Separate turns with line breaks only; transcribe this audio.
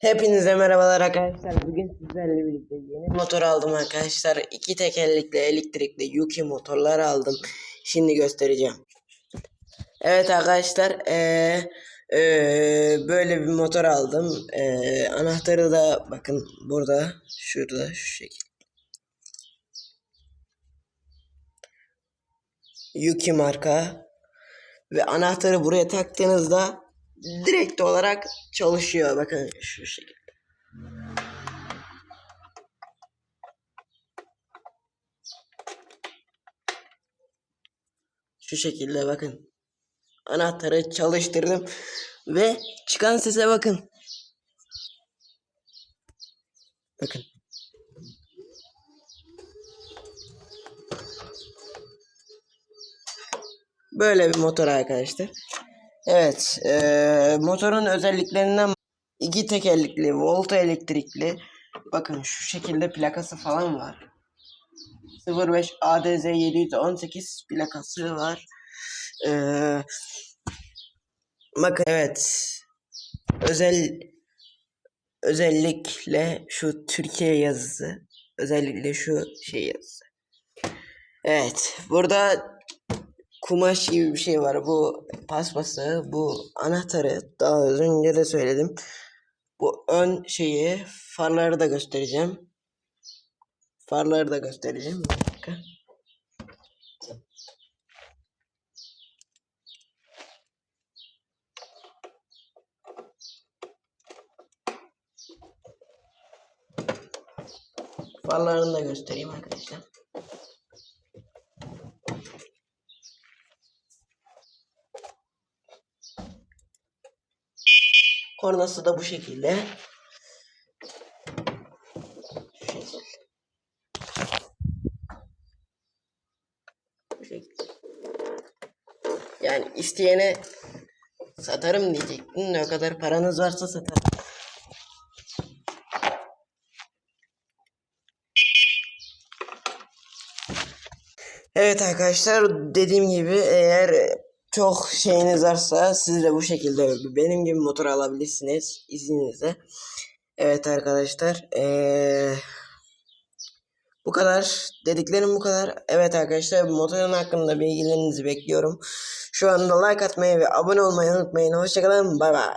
Hepinize merhabalar arkadaşlar. Bugün sizlerle birlikte yeni motor aldım arkadaşlar. İki tekerlekli elektrikli Yuki motorlar aldım. Şimdi göstereceğim. Evet arkadaşlar eee, eee, böyle bir motor aldım. Eee, anahtarı da bakın burada şurada şu şekilde. Yuki marka ve anahtarı buraya taktığınızda direkt olarak çalışıyor. Bakın şu şekilde. Şu şekilde bakın. Anahtarı çalıştırdım ve çıkan sese bakın. Bakın. Böyle bir motor arkadaşlar. Evet, eee, motorun özelliklerinden iki tekerlekli, volta elektrikli. Bakın şu şekilde plakası falan var. 05 ADZ 718 plakası var. Eee, bakın evet. Özel özellikle şu Türkiye yazısı. Özellikle şu şey yazısı. Evet, burada kumaş gibi bir şey var. Bu paspası, bu anahtarı daha önce de söyledim. Bu ön şeyi, farları da göstereceğim. Farları da göstereceğim. Bir dakika. Farlarını da göstereyim arkadaşlar. Kornası da bu şekilde. Şu şekilde. Bu şekilde. Yani isteyene satarım diyecektin. Ne kadar paranız varsa satarım. Evet arkadaşlar dediğim gibi eğer çok şeyiniz varsa siz de bu şekilde benim gibi motor alabilirsiniz izninizle. Evet arkadaşlar eee, bu kadar dediklerim bu kadar. Evet arkadaşlar motorun hakkında bilgilerinizi bekliyorum. Şu anda like atmayı ve abone olmayı unutmayın. Hoşçakalın bay bay.